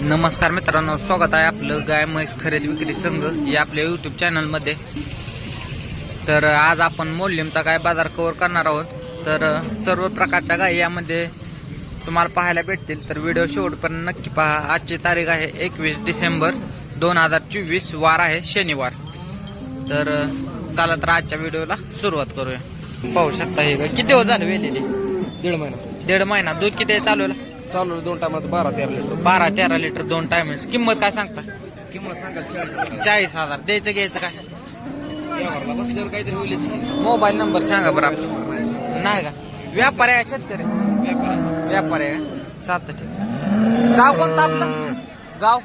नमस्कार मित्रांनो स्वागत आहे आपलं गाय म्हैस खरेदी विक्री संघ या आपल्या युट्यूब चॅनलमध्ये तर आज आपण मोल्यमचा गाय बाजार कव्हर करणार आहोत. तर सर्व प्रकारच्या गायी यामध्ये तुम्हाला पाहायला भेटतील. तर व्हिडिओ शेवटपर्यंत नक्की पहा. आजची तारीख आहे एकवीस डिसेंबर दोन हजार चोवीस. वार आहे शनिवार. तर चला तर आजच्या व्हिडिओला सुरुवात करूया. पाहू शकता हे गाय. किती दिवस झाले वेलेली? दीड महिना. दीड महिना. दूध किती चालू? चालू आहे दोन टायमाचं बारा तेरा लिटर बारा तेरा लिटर दोन टाइम किंमत काय सांगता? किंमत सांगाल चाळीस चाळीस हजार. द्यायचं घ्यायचं काय? व्यवहारला बसल्यावर काहीतरी होईलच की. मोबाईल नंबर सांगा बरं आपला. नाही का? व्यापारी आहे शेतकरी. व्यापारी. व्यापारी आहे का? चालतं ठीक गाव कोणतं आपलं? गाव?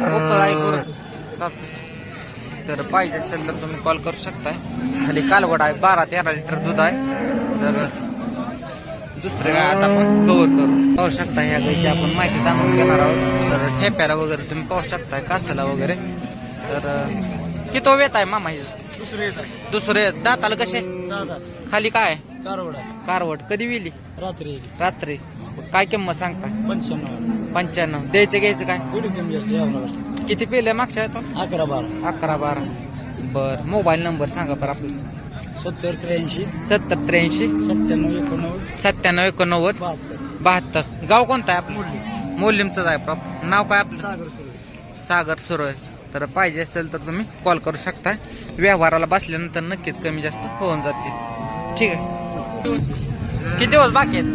करत चालतं तर पाहिजे असेल तर तुम्ही कॉल करू शकताय. खाली कालवड आहे. बारा तेरा लिटर दूध आहे. तर दुसरे आता आपण कव्हर करू. पाहू शकता ह्या गायची आपण माहिती जाणून घेणार आहोत. तर ठेप्याला वगैरे तुम्ही पाहू शकताय कासाला वगैरे. तर किती वेत आहे मामा दुसरे दुसरे दाताला कसे? खाली काय? कारवड कारवड. कधी विली? रात्री रात्री. काय किंमत सांगता? पंच्याण्णव. पंच्याण्णव. द्यायचं घ्यायचं काय? किती पेले मागच्या अकरा बारा. अकरा बारा. बर. मोबाईल नंबर सांगा बरं आपलं. सत्तर त्र्याऐंशी. सत्तर त्र्याऐंशी. सत्त्याण्णव एकोणनव्वद. सत्त्याण्णव एकोणनव्वद. बहात्तर. बहात्तर. गाव कोणतं आहे आपलं? मोलिमचंच आहे प्रॉप. नाव काय आपलं? सागर सुरू सागर सुरू आहे तर पाहिजे असेल तर तुम्ही कॉल करू शकता व्यवहाराला बसल्यानंतर नक्कीच कमी जास्त होऊन जातील. ठीक आहे. किती दिवस बाकी आहेत?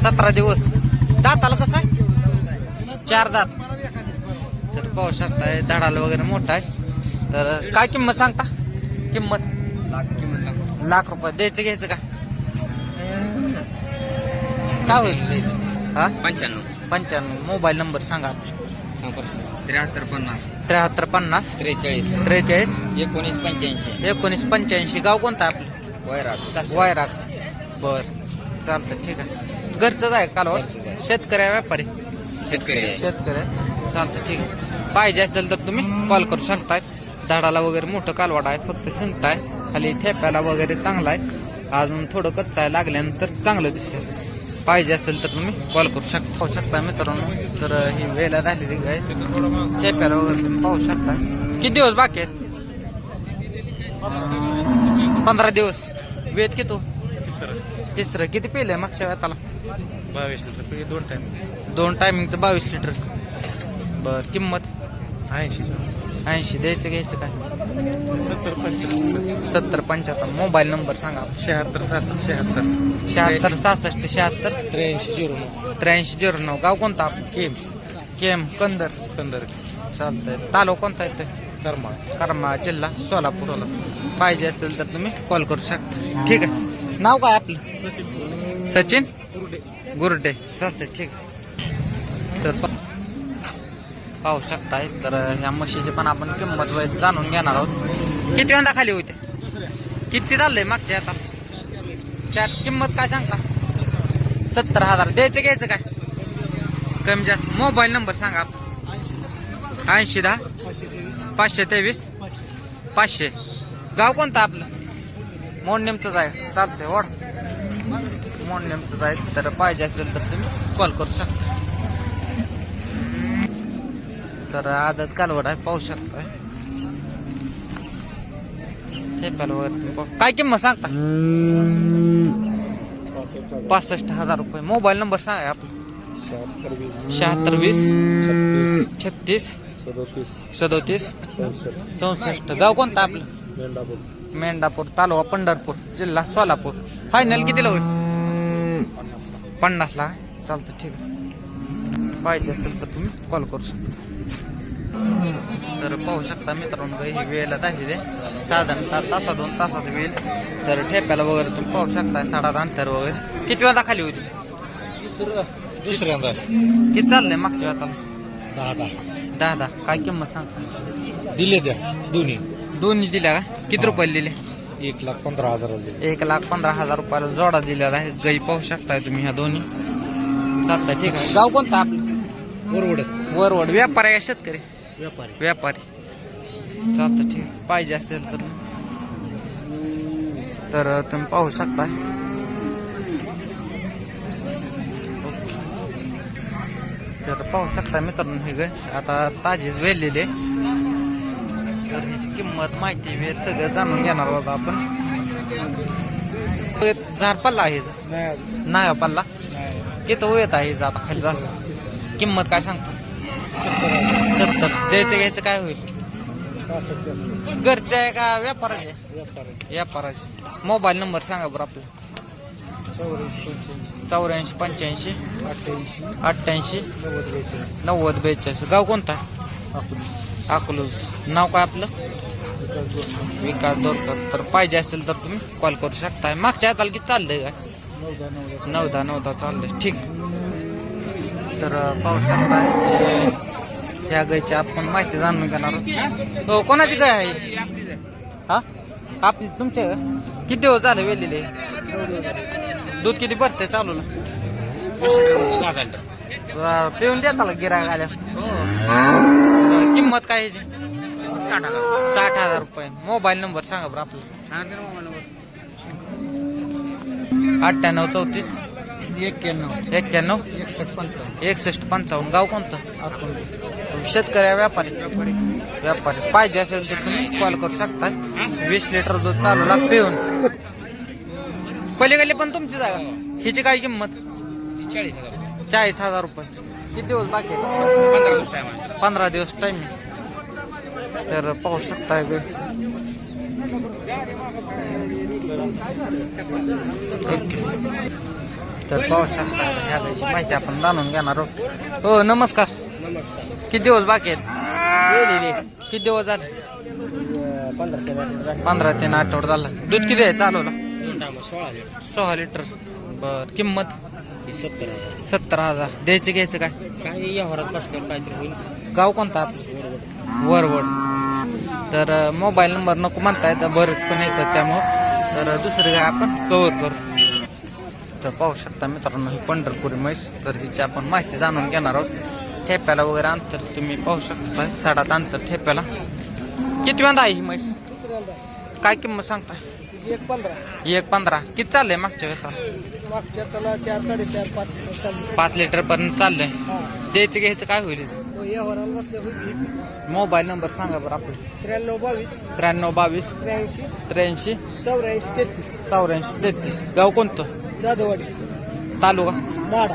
सतरा दिवस. दाताला कसं आहे? चार दात. तर पाहू शकताय धडाला वगैरे मोठा आहे. तर काय किंमत सांगता? किंमत? लाख रुपये. द्यायचं घ्यायचं का? काय होईल? हा? पंच्याण्णव. पंच्याण्णव. मोबाईल नंबर सांगा. त्र्याहत्तर पन्नास. त्र्याहत्तर पन्नास. त्रेचाळीस. त्रेचाळीस. एकोणीस पंच्याऐंशी. एकोणीस पंच्याऐंशी. गाव कोणतं आहे आपलं वैराट वायराक्स बर. चालतं ठीक आहे. घरचंच आहे घरचंच आहे. शेतकरी आहे व्यापारी? शेतकरी आहे. शेतकरी आहे. चालतं ठीक आहे. पाहिजे असेल तर तुम्ही कॉल करू शकताय. झाडाला वगैरे मोठं कालवाड आहे फक्त शिंकट आहे. खाली ठेप्याला वगैरे चांगला आहे. अजून थोडं कच्चं आहे लागल्यानंतर चांगलं दिसेल. पाहिजे असेल तर तुम्ही कॉल करू शकता पाहू शकता मित्रांनो. तर ही वेळेला झालेली आहे. ठेप्याला वगैरे तुम्ही पाहू शकता किती दिवस बाकी आहेत? पंधरा दिवस. वेद किती? तिसरं. तिसरं. किती पेले मागच्या वेळाला बावीस लिटर. दोन टाइम दोन टायमिंगचं बावीस लिटर. बर किंमत? ऐंशी ऐंशी द्यायचं घ्यायचं काय? सत्तर पंच्याण्णव सत्तर पंच्याहत्तर. मोबाईल नंबर सांगा शहात्तर सहासष्ट शहात्तर. शहात्तर सहासष्ट शहात्तर. त्र्याऐंशी झिरो नऊ. त्र्याऐंशी झिरो नऊ. गाव कोणता केम. केम कंदर. पंधरा चालतंय. तालुका कोणता येतोय कर्मा. करमा जिल्हा सोलापूर. पाहिजे असेल तर तुम्ही कॉल करू शकता. ठीक आहे. नाव काय आपलं? सचिन. गुरुडे. चालतंय ठीक आहे. तर पाहू शकताय. तर ह्या म्हशीची पण आपण किंमत वगैरे जाणून घेणार आहोत. किती वेळा खाली होते? किती चाललंय मागच्या आता? चार. किंमत काय सांगता? सत्तर हजार. द्यायचं घ्यायचं काय? कमी जास्त. मोबाईल नंबर सांगा ऐंशी दहा. पाचशे तेवीस. पाचशे. गाव कोणतं आपलं? मोडनेमचंच आहे. चालतंय ओढ. मोडनेमचंच आहे. तर पाहिजे असेल तर तुम्ही कॉल करू शकता. तर आदत कालवड आहे पाहू शकता काय किंमत सांगता? पासष्ट हजार रुपये. मोबाईल नंबर सांगा आपला. शहात्तर वीस. शहात्तर वीस छत्तीस. सदोतीस. चौसष्ट. चौसष्ट गाव कोणतं आपलं? मेंढापूर मेंढापूर तालुका पंढरपूर जिल्हा सोलापूर. फायनल कितीला होईल? पन्नासला. चालतं ठीक आहे. पाहिजे असेल तर तुम्ही कॉल करू शकता. तर पाहू शकता मित्रांनो ही वेळेला आहे साधारणतः तासा दोन तासात वेळ तर ठेप्याला वगैरे तुम्ही पाहू शकता साडा अंतर वगैरे. किती वेळा खाली होती? दुसऱ्यांदा किती चाललंय मागच्या वेळाला दहा दहा. दहा दहा. काय किंमत सांगता? दिले द्या दोन्ही. दोन्ही दिल्या का? किती रुपयाला दिले? एक लाख पंधरा हजार दिले. एक लाख पंधरा हजार रुपयाला जोडा दिलेला आहे. गाई पाहू शकताय तुम्ही ह्या दोन्ही. चालतंय ठीक आहे. गाव कोणतं आपलं? बरोबर वरवड. व्यापारी आहे का शेतकरी? व्यापारी. व्यापारी. चालतं ठीक. पाहिजे असेल तर तर तुम्ही पाहू शकता तर पाहू शकता मित्रांनो हे आता ताजीच वेललेले तर ह्याची किंमत माहिती वेळ सगळं जाणून घेणार आहोत आपण. झाड पल्ला आहे? नाही का पल्ला किती वेत आहे आता खाली झालं किंमत काय सांगतो? सत्तर. द्यायचं घ्यायचं काय होईल? घरचे आहे का व्यापाराचे व्यापाराचे मोबाईल नंबर सांगा बरं आपला. चौऱ्याऐंशी पंच्याऐंशी. अठ्ठ्याऐंशी. नव्वद बेचाळीस. गाव कोणता? अकलूज. नाव काय आपलं? विकास दोरकर. तर पाहिजे असेल तर तुम्ही कॉल करू शकता मागच्या हाताला किती चाललंय काय? नऊदा नऊदा. चाललंय. ठीक. तर पाहू शकताय ह्या गायची आपण माहिती जाणून घेणार आहोत हो? कोणाची गाय आहे? हा? आपली तुमच्या? किती दिवस झाले वेलेले? दूध किती भरते चालू ना पिऊन द्या चला गिराग आल्या. किंमत काय साठ हजार रुपये. मोबाईल नंबर सांगा बरं आपला. अठ्ठ्याण्णव चौतीस. एक्क्याण्णव. एक्क्याण्णव. एकसष्ट पंचावन्न. एकसष्ट पंचावन्न. गाव कोणतं? शेतकऱ्या शेतकरी व्यापारी व्यापारी पाहिजे असेल तर तुम्ही कॉल करू शकता. वीस लिटर दूध चालूला पिऊन. पलीकडले पण तुमची जागा. हिची काय किंमत? चाळीस हजार चाळीस हजार रुपये. किती दिवस बाकी पंधरा दिवस टाइम पंधरा दिवस टाइम तर पाहू शकता तर पाहू शकता. माहिती आपण जाणून घेणार आहोत. हो नमस्कार. किती दिवस बाकी आहेत? किती दिवस झाले? पंधरा ते आठवडा झाला. दूध किती आहे चालवला? सोळा लिटर. सोळा लिटर. बर किंमत? सत्तर हजार. सत्तर हजार. द्यायचं घ्यायचं काय? काय व्यवहारात बसल्यावर काहीतरी होईल. गाव कोणतं आपलं? वरवड. तर मोबाईल नंबर नको म्हणता येतं बरेच पण येतात त्यामुळं. तर दुसरी काय आपण? कवर करू. तर पाहू शकता मित्रांनो ही पंढरपुरी म्हैस. तर हिची आपण माहिती जाणून घेणार आहोत. ठेप्याला वगैरे अंतर तुम्ही पाहू शकता साडात अंतर ठेप्याला. किती वेळा आहे ही म्हैस? काय किंमत सांगता एक पंधरा. एक पंधरा किती चाललंय मागच्या वेळेला? मागच्या त्याला चार साडेचार पाच पाच लिटर पर्यंत चाललंय. द्यायचं घ्यायचं काय होईल मोबाईल नंबर सांगा बरं आपलं. त्र्याण्णव बावीस त्र्याण्णव बावीस त्र्याऐंशी त्र्याऐंशी चौऱ्याऐंशी तेहतीस. चौऱ्याऐंशी तेहतीस. गाव कोणतं? जाधववाडी. तालुका? माडा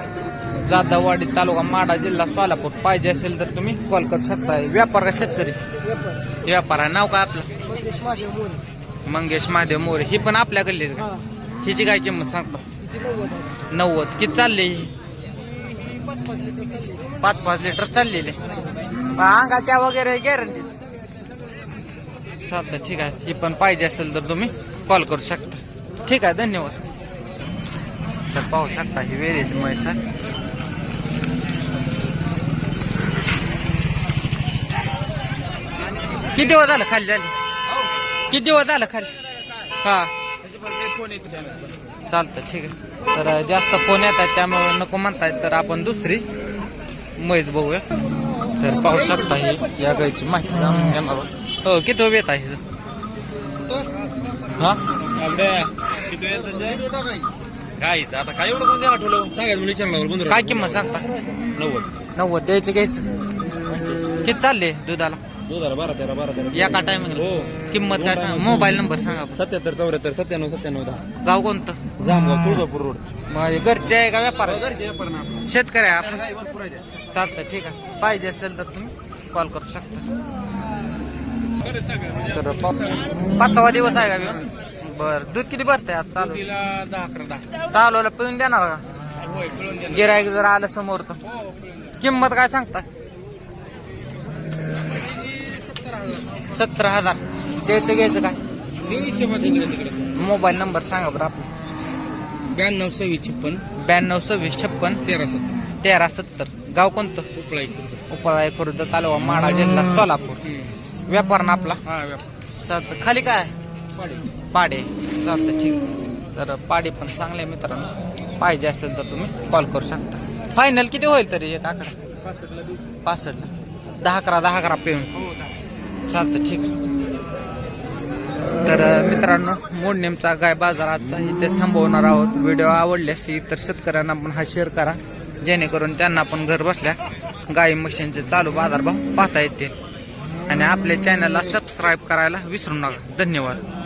जाधववाडी तालुका माडा जिल्हा सोलापूर. पाहिजे असेल तर तुम्ही कॉल करू शकता. व्यापार का शेतकरी? व्यापार आहे. नाव काय आपलं? मंगेश महादेव मोरे. मंगेश महादेव मोरे. ही पण आपल्या गल्लीच का? हिची काय किंमत सांगता? नव्वद किती चालली पाच पाच लिटर चाललेले. अंगाच्या वगैरे गॅरंटी चालतं ठीक आहे. ही पण पाहिजे असेल तर तुम्ही कॉल करू शकता. ठीक आहे धन्यवाद. तर पाहू शकता ही वेळेची म्हैस आहे. किती दिवस झालं खाली झाली? किती दिवस झालं खाली? हा. चालतं ठीक आहे. तर जास्त फोन येत आहेत त्यामुळे नको म्हणतायत. तर आपण दुसरी म्हैस बघूया. तर पाहू शकता ही या गायची माहिती जाणून घेणार. हो किती उभे येत आहे? हा? गाईचं आता काय एवढं कोण द्यायला ठेवलं? सांगायचं विचारलं काय किंमत सांगता? नव्वद. नव्वद द्यायचं घ्यायचं किती चालले दुधाला? बारा तेरा बारा तेरा एका टायमिंगला हो. किंमत काय सांगा? मोबाईल नंबर सांगा बरं. सत्याहत्तर चौऱ्याहत्तर सत्त्याण्णव सत्त्याण्णव दहा. गाव कोणतं? जामगाव तुळजापूर रोड. माझे घरचे आहे का व्यापार? शेतकरी आहे आपण चालतं ठीक आहे. पाहिजे असेल तर तुम्ही कॉल करू शकता. तर पा- पाचवा दिवस आहे का? बर दूध किती भरतंय आज? चालू. दहा अकरा दहा. चालवलं पिऊन देणार का? गिरायक जर आलं समोर तर. किंमत काय सांगता सत्तर हजार. द्यायचं घ्यायचं काय? मोबाईल नंबर सांगा बरं आपला. ब्याण्णव सव्वीस छप्पन. ब्याण्णव सव्वीस छप्पन. तेरा सत्तर. तेरा सत्तर. गाव कोणतं? उपळाई उपळाय खुर्द तालुका माडा जिल्हा सोलापूर. व्यापार ना आपला? हा व्यापार. चालतं. खाली काय? पाडे. चालतं ठीक. तर पाडे पण चांगले आहे मित्रांनो. पाहिजे असेल तर तुम्ही कॉल करू शकता. फायनल किती होईल तरी एक आकडा पासष्टला दहा अकरा दहा अकरा पिऊन. चालतं ठीक आहे. तर मित्रांनो मित्रांनो मोडनेमचा गाय बाजाराचा इथेच थांबवणार आहोत. व्हिडिओ आवडल्यास इतर शेतकऱ्यांना पण हा शेअर करा. जेणेकरून त्यांना पण घर बसल्या गाई म्हशींचे चालू बाजारभाव पाहता येते आणि आपल्या चॅनलला सबस्क्राईब करायला विसरू नका. धन्यवाद.